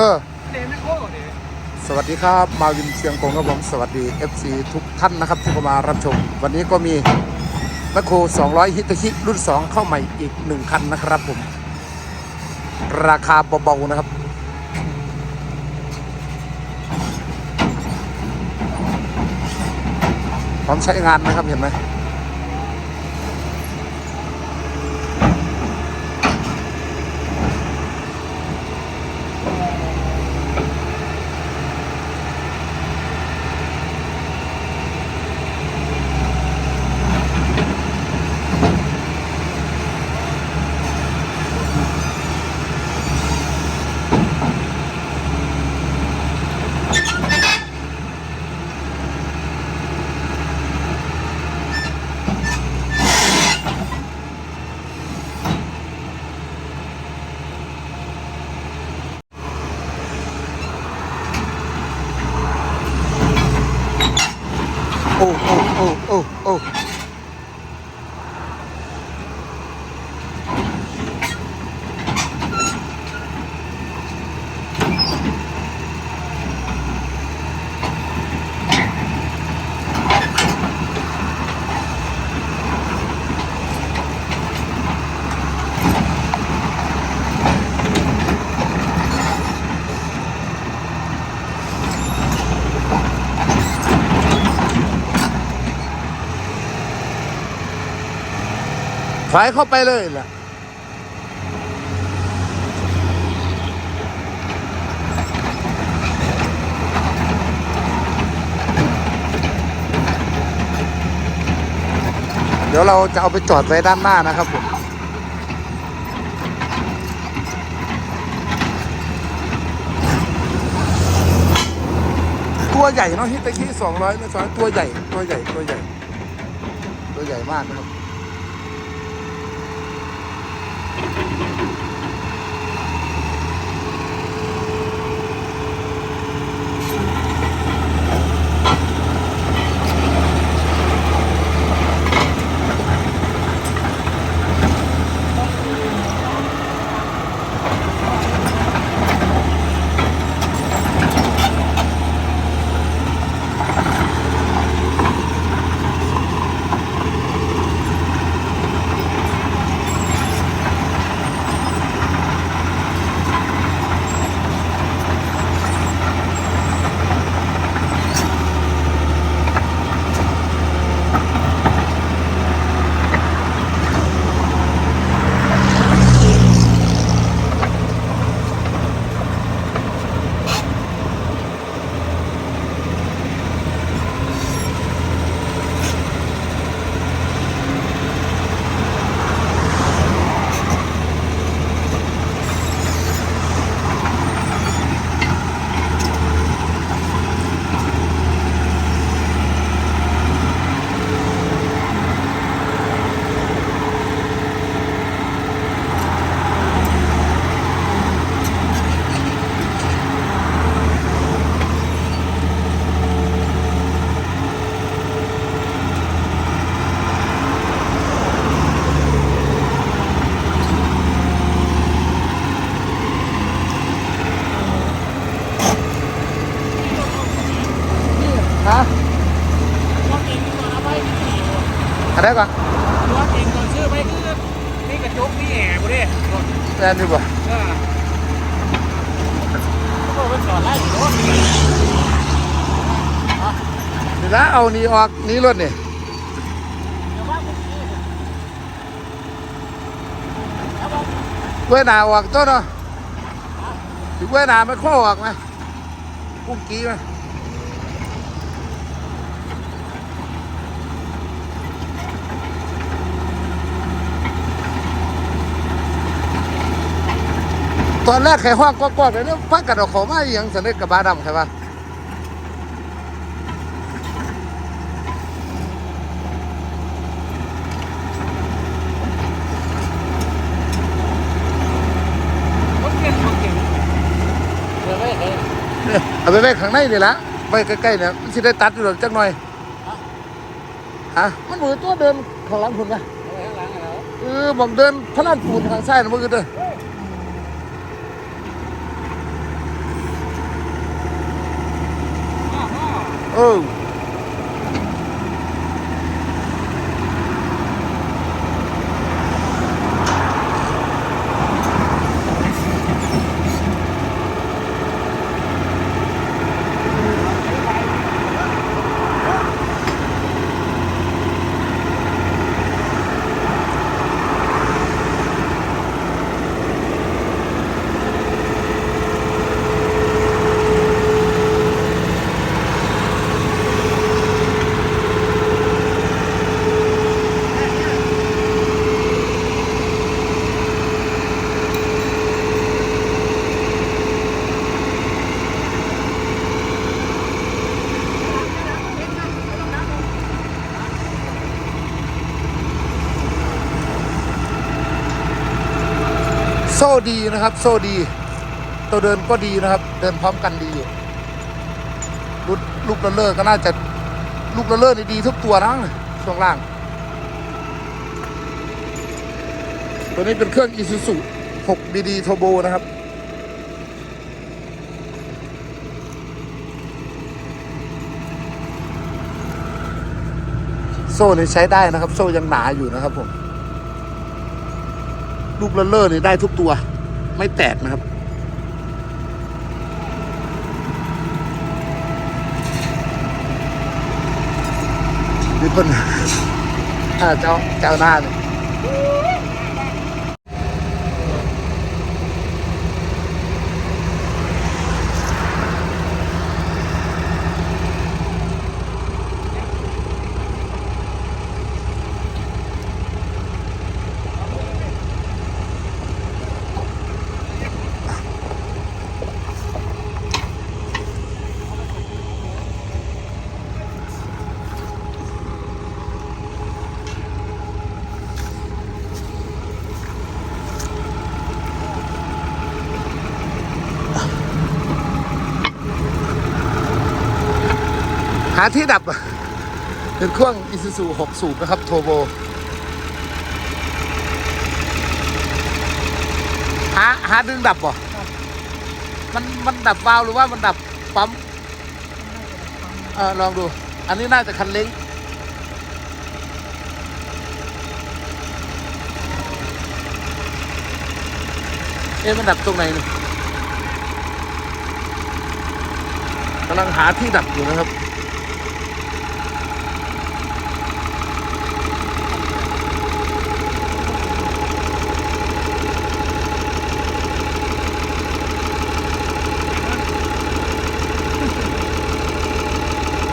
ออเดนไม่โค้เดนสวัสดีครับ มาวินเชียงกงครับผม สวัสดี FC ทุกท่านนะครับที่เข้ามารับชม วันนี้ก็มีแมคโคร200 ฮิตาชิรุ่น 2 เข้าใหม่อีก 1 คันนะครับผม ราคาเบาๆนะครับ พร้อมใช้งานนะครับเห็นไหม โอ้โอ้โอ้โอ้โอ้ ถอยเข้าไปเลยล่ะเดี๋ยวเราจะเอาไปจอดไว้ด้านหน้านะครับผมตัวใหญ่เนาะฮิตาคิสองร้อยนะสองตัวใหญ่ตัวใหญ่ตัวใหญ่ ตัวใหญ่มากนะครับ อะไรก่อนตัวเก่งก่อนชื่อไปคือนี่กระจกนี่แหงกูดิแลนดีกว่าก็เป็นสอนไล่อยู่ด้วยเดี๋ยวนะเอานี่ออกนี่รถนี่แต่ว่าผมนี่เว้ยนาออกต้นเนาะถึงเว้ยนามันโค้ออกไหมกุ้งกี้ไหม ตอนแรกไข่ห้องก็กอดเลยเนี่ยพักกันเอาของมาอหย่างสนิทกับบาดำใช่ปะผมเก่งผมเก่งเดี๋ยวไม่เห็นเนี่ยเอาไปไว้ข้างในนี่ละไว้ใกล้ๆเนี่ยมันสิได้ตัดอยู่หรอกจักหน่อยฮะมันมือตัวเดินข้างหลังคุณไหมเอาไว้ข้างหลังแล้วเออบอกเดินพระลานปูนทางซ้ายนะมึงก็เด้อ Oh. โซ่ดีนะครับ โซ่ดี ตัวเดินก็ดีนะครับ เดินพร้อมกันดีอยู่ลูกลูกระเลอร์ก็น่าจะลูกระเลอร์นี่ดีทุกตัวนะช่วงล่าง ตัวนี้เป็นเครื่อง Isuzu 6 BD Turbo นะครับโซ่นี่ใช้ได้นะครับ โซ่ยังหนาอยู่นะครับผม ลูกเลอร์นี่ได้ทุกตัว ไม่แตกนะครับ นี่เพิ่นอ่าเจ้าเจ้าหน้าเนี่ยหาที่ดับ เป็นเครื่อง Isuzu 6สูบนะครับโทโบหาหาดึงดับบ่มันมันดับวาล์วหรือว่ามันดับปั๊มเออลองดู อันนี้น่าจะคันเล้งเอ๊ะมันดับตรงไหนนี่กำลังหาที่ดับอยู่นะครับ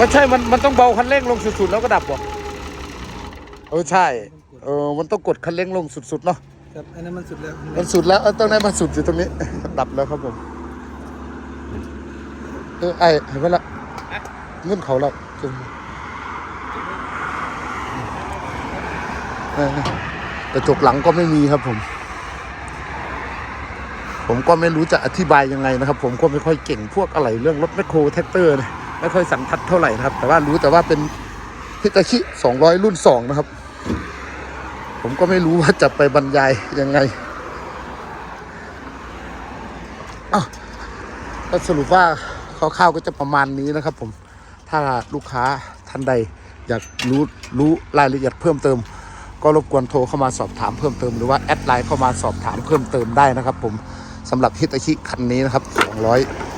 ไม่ใช่ มัน มันต้องเบาคันเร่งลงสุดๆแล้วก็ดับบ่เออใช่ เออ มันต้องกดคันเร่งลงสุดๆเนาะ ครับ อันนั้นมันสุดแล้วมันสุดแล้วเออต้องได้มาสุดอยู่ตรงนี้ ดับแล้วครับผม เออไอเห็นไหมล่ะเงื่อนเขาแล้วจนเออกระจกหลังก็ไม่มีครับผม ผมก็ไม่รู้จะอธิบายยังไงนะครับ ผมก็ไม่ค่อยเก่งพวกอะไรเรื่องรถแมคโครแท็กเตอร์นะ ไม่ค่อยสันทัดเท่าไหร่นะครับ แต่ว่ารู้แต่ว่าเป็นฮิตาชิ200 รุ่น 2 นะครับ ผมก็ไม่รู้ว่าจะไปบรรยายยังไงอ้าวก็สรุปว่าคร่าวๆก็จะประมาณนี้นะครับ ผมถ้าลูกค้าท่านใดอยากรู้รู้รายละเอียดเพิ่มเติม ก็รบกวนโทรเข้ามาสอบถามเพิ่มเติมหรือว่าแอดไลน์เข้ามาสอบถามเพิ่มเติมได้นะครับ ผมสำหรับฮิตาชิคันนี้นะครับ 200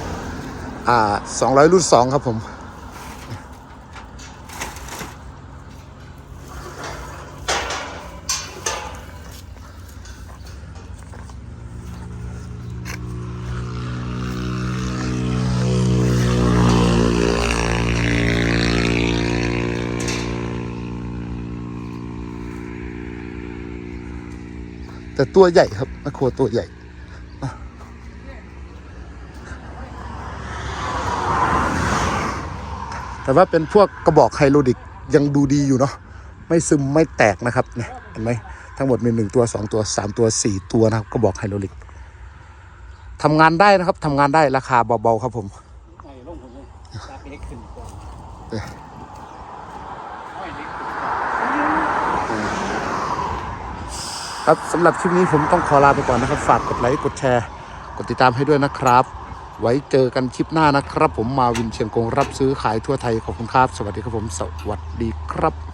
อ่า200รุ่น2ครับผมแต่ตัวใหญ่ครับแมคโครตัวใหญ่ แต่ว่าเป็นพวกกระบอกไฮโดรลิกยังดูดีอยู่เนาะไม่ซึมไม่แตกนะครับเนี่ยเห็นไหมทั้งหมดมีหนึ่งตัวสองตัวสามตัวสี่ตัวนะครับกระบอกไฮโดรลิกทำงานได้นะครับทำงานได้ราคาเบาๆครับผมครับสำหรับคลิปนี้ผมต้องขอลาไปก่อนนะครับ ฝากกดไลค์ กดแชร์ กดติดตามให้ด้วยนะครับ ไว้เจอกันคลิปหน้านะครับ ผมมาวินเชียงกงรับซื้อขายทั่วไทยขอบคุณครับ สวัสดีครับผม สวัสดีครับ